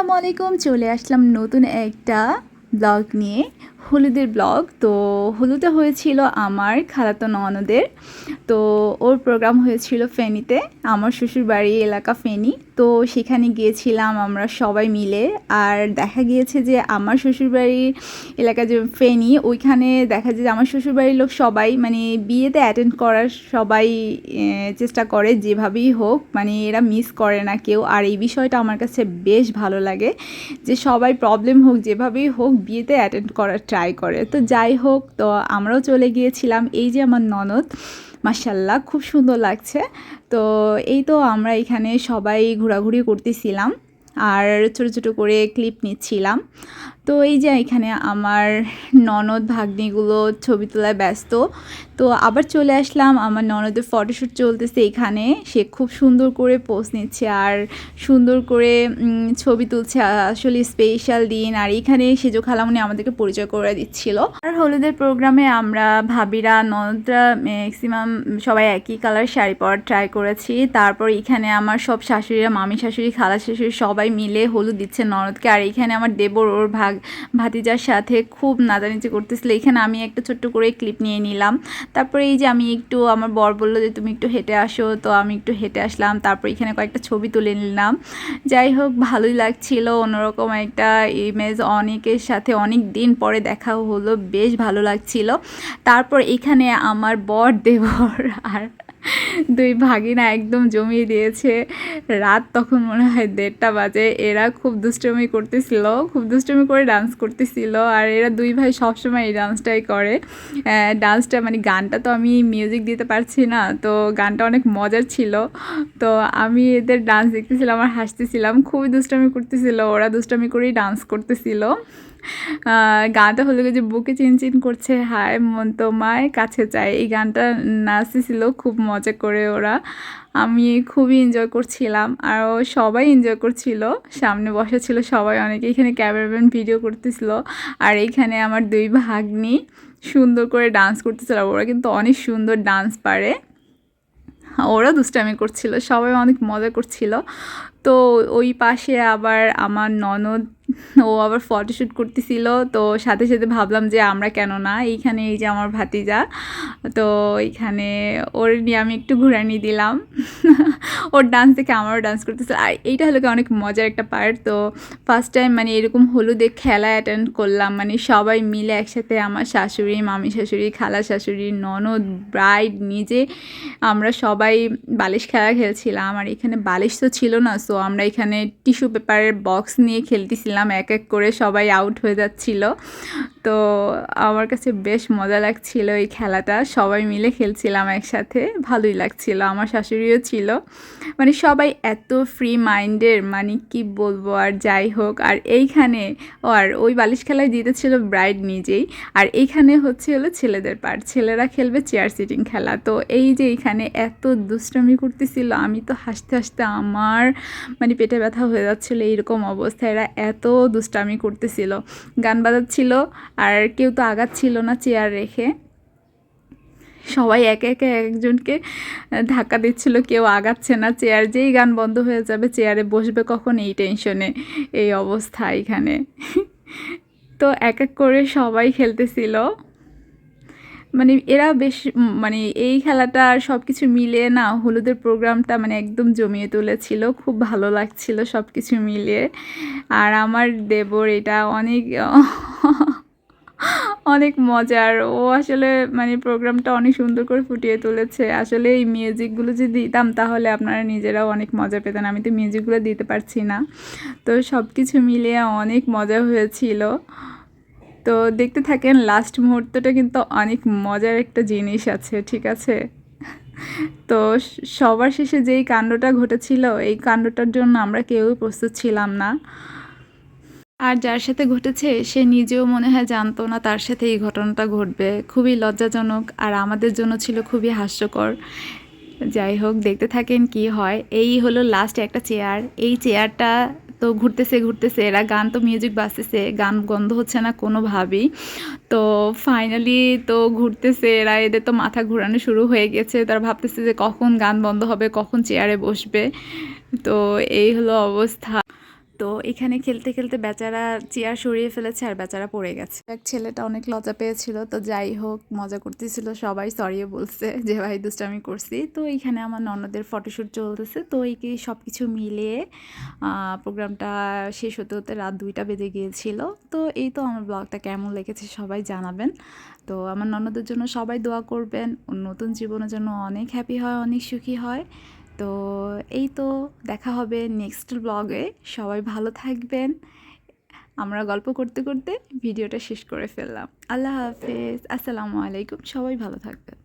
আসসালামু আলাইকুম, চলে আসলাম নতুন একটা ব্লগ নিয়ে, হলুদের ব্লগ। তো হলুদে হয়েছিল আমার, খালাতো ননদের। তো ওর প্রোগ্রাম হয়েছিল ফেনীতে, আমার শ্বশুর বাড়ি এলাকা ফেনী। তো সেখানে গিয়েছিলাম আমরা সবাই মিলে। আর দেখা গিয়েছে যে আমার শ্বশুরবাড়ির এলাকা যে ফেনী, ওইখানে দেখা যায় যে আমার শ্বশুরবাড়ির লোক সবাই মানে বিয়েতে অ্যাটেন্ড করার সবাই চেষ্টা করে যেভাবেই হোক। মানে এরা মিস করে না কেউ। আর এই বিষয়টা আমার কাছে বেশ ভালো লাগে যে সবাই প্রবলেম হোক, যেভাবেই হোক বিয়েতে অ্যাটেন্ড করার ট্রাই করে। তো যাই হোক, তো আমরাও চলে গিয়েছিলাম। এই যে আমার ননদ মাসাল্লাহ খুব সুন্দর লাগছে। তো এই তো আমরা এখানে সবাই ঘোরাঘুরি করতেছিলাম আর ছোটো ছোটো করে ক্লিপ নিচ্ছিলাম। তো এই যে এখানে আমার ননদ, ভাগ্নিগুলো ছবি তোলায় ব্যস্ত। তো আবার চলে আসলাম, আমার ননদের ফটোশ্যুট চলতেছে এখানে। সে খুব সুন্দর করে পোস্ট নিচ্ছে আর সুন্দর করে ছবি তুলছে। আসলে স্পেশাল দিন। আর এখানে সেজো খালামনি আমাদেরকে পরিচয় করে দিচ্ছিল। আর হলুদের প্রোগ্রামে আমরা ভাবিরা, ননদরা ম্যাক্সিমাম সবাই একই কালার শাড়ি পরার ট্রাই করেছি। তারপর এখানে আমার সব শাশুড়িরা, মামি শাশুড়ি, খালা শাশুড়ি সবাই মিলে হলুদ দিচ্ছে ননদকে। আর এখানে আমার দেবর, ওর ভাগ, ভাতিজার সাথে খুব নাচানাচি করতেছিল। এখানে আমি একটা ছোট্ট করে ক্লিপ নিয়ে নিলাম। তারপরে এই যে আমি একটু, আমার বর বলল যে, তুমি একটু হেঁটে আসো। তো আমি একটু হেঁটে আসলাম। তারপর এখানে কয়েকটা ছবি তুলে নিলাম। যাই হোক, ভালোই লাগছিল। অন্যরকম একটা ইমেজ অনেকের সাথে অনেক দিন পরে দেখা হলো। বেশ ভালো লাগছিল। তারপর এখানে আমার বর দেবর আর দুই ভাগিনা একদম জমিয়ে দিয়েছে। রাত তখন মনে হয় দেড়টা বাজে। এরা খুব দুষ্টমি করতেছিল, খুব দুষ্টমি করে ডান্স করতেছিল। আর এরা দুই ভাই সবসময় এই ডান্সটাই করে। ডান্সটা মানে গানটা তো আমি মিউজিক দিতে পারছি না, তো গানটা অনেক মজার ছিল। তো আমি এদের ডান্স দেখতেছিলাম আর হাসতেছিলাম। খুবই দুষ্টামি করতেছিল, ওরা দুষ্টামি করেই ডান্স করতেছিল। গানটা হলো যে বুকে চিনচিন করছে, হায় মন তোমায় কাছে চাই এই গানটা নাচতেছিল, খুব মজা করে ওরা। আমি খুবই এনজয় করছিলাম আর সবাই এনজয় করছিল। সামনে বসা ছিল সবাই, অনেকে এখানে ক্যামেরাম্যান ভিডিও করতেছিল। আর এইখানে আমার দুই ভাগ্নি সুন্দর করে ডান্স করতেছিল ওরা কিন্তু অনেক সুন্দর ডান্স পারে। ওরা দুষ্টামি করছিল, সবাই অনেক মজা করছিল। তো ওই পাশে আবার আমার ননদ ও আবার ফটোশ্যুট করতেছিল। তো সাথে সাথে ভাবলাম যে আমরা কেন না? এইখানে এই যে আমার ভাতিজা। তো এইখানে ওর নিয়ে আমি একটু ঘুরানি দিলাম। ওর ডান্স দেখে আমারও ডান্স করতেছিল। আর এইটা হলো কি অনেক মজার একটা পার্ট তো ফার্স্ট টাইম মানে এরকম হলুদে খেলা অ্যাটেন্ড করলাম। মানে সবাই মিলে একসাথে আমার শাশুড়ি, মামি শাশুড়ি, খালা শাশুড়ি, ননদ ব্রাইড নিজে আমরা সবাই বালিশ খেলা খেলছিলাম। আর এখানে বালিশ তো ছিল না। সো আমরা এখানে টিস্যু পেপারের বক্স নিয়ে খেলতেছিলাম। এক এক করে সবাই আউট হয়ে যাচ্ছিল। তো আমার কাছে বেশ মজা লাগছিল এই খেলাটা। সবাই মিলে খেলছিলাম একসাথে, ভালোই লাগছিল, আমার শাশুড়িও ছিল। মানে সবাই এত ফ্রি মাইন্ডের মানে কি বলব আর যাই হোক। আর এইখানে আর ওই বালিশ খেলায় জিতেছিল ব্রাইড নিজেই। আর এইখানে হচ্ছে হলো ছেলেদের পার্ট ছেলেরা খেলবে চেয়ার সিটিং খেলা। তো এই যে এইখানে এত দুষ্টামি করতেছিল, আমি তো হাসতে হাসতে আমার মানে পেটে ব্যথা হয়ে যাচ্ছিল এইরকম অবস্থা এরা এত দুষ্টামি করতেছিল। গান বাজাচ্ছিল আর কেউ তো আগাচ্ছিল না চেয়ার রেখে। সবাই একে একে একজনকে ধাক্কা দিচ্ছিল, কেউ আগাচ্ছে না, চেয়ার যেই গান বন্ধ হয়ে যাবে, চেয়ারে বসবে কখন এই টেনশনে, এই অবস্থা এখানে। তো এক এক করে সবাই খেলতেছিল। মানে এরা বেশ মানে এই খেলাটা আর সব কিছু মিলিয়ে না হলুদের প্রোগ্রামটা মানে একদম জমিয়ে তুলেছিল। খুব ভালো লাগছিল সব কিছু মিলিয়ে। আর আমার দেবর এটা অনেক অনেক মজার। ও আসলে মানে প্রোগ্রামটা অনেক সুন্দর করে ফুটিয়ে তুলেছে। আসলে এই মিউজিকগুলো যদি দিতাম তাহলে আপনারা নিজেরাও অনেক মজা পেতেন। আমি তো মিউজিকগুলো দিতে পারছি না। তো সব কিছু মিলিয়ে অনেক মজা হয়েছিল। তো দেখতে থাকেন লাস্ট মুহূর্তটা কিন্তু অনেক মজার একটা জিনিস আছে, ঠিক আছে? তো সবার শেষে যেই কাণ্ডটা ঘটেছিল, এই কাণ্ডটার জন্য আমরা কেউই প্রস্তুত ছিলাম না। আর যার সাথে ঘটেছে, সে নিজেও মনে হয় জানতো না তার সাথে এই ঘটনাটা ঘটবে। খুবই লজ্জাজনক আর আমাদের জন্য ছিল খুবই হাস্যকর। যাই হোক, দেখতে থাকেন কি হয়। এই হলো লাস্ট একটা চেয়ার এই চেয়ারটা তো ঘুরতেছে ঘুরতেছে, এরা গান তো মিউজিক বাজতেছে, গান গন্ধ হচ্ছে না কোনোভাবেই। তো ফাইনালি তো ঘুরতেছে এরা, এদের তো মাথা ঘুরানো শুরু হয়ে গেছে, তারা ভাবতেছে যে কখন গান বন্ধ হবে, কখন চেয়ারে বসবে। তো এই হলো অবস্থা। তো এখানে খেলতে খেলতে বেচারা চেয়ার সরিয়ে ফেলেছে আর বেচারা পড়ে গেছে। এক ছেলেটা অনেক লজ্জা পেয়েছিল, তো যাই হোক, মজা করতেছিল, সবাই সরিয়ে বলছে যে, ভাই, দুষ্টামি করছি। তো এইখানে আমার ননদের ফটোশ্যুট চলতেছে, তো এই সব কিছু মিলিয়ে প্রোগ্রামটা শেষ হতে হতে রাত দুইটা বেজে গিয়েছিল। তো এই তো আমার ব্লগটা কেমন লেগেছে সবাই জানাবেন। তো আমার ননদের জন্য সবাই দোয়া করবেন, নতুন জীবনের জন্য অনেক হ্যাপি হয়, অনেক সুখী হয়। তো এই তো দেখা হবে নেক্সট ব্লগে সবাই ভালো থাকবেন। আমরা গল্প করতে করতে ভিডিওটা শেষ করে ফেললাম। আল্লাহ হাফেজ। আসসালামু আলাইকুম। সবাই ভালো থাকবেন।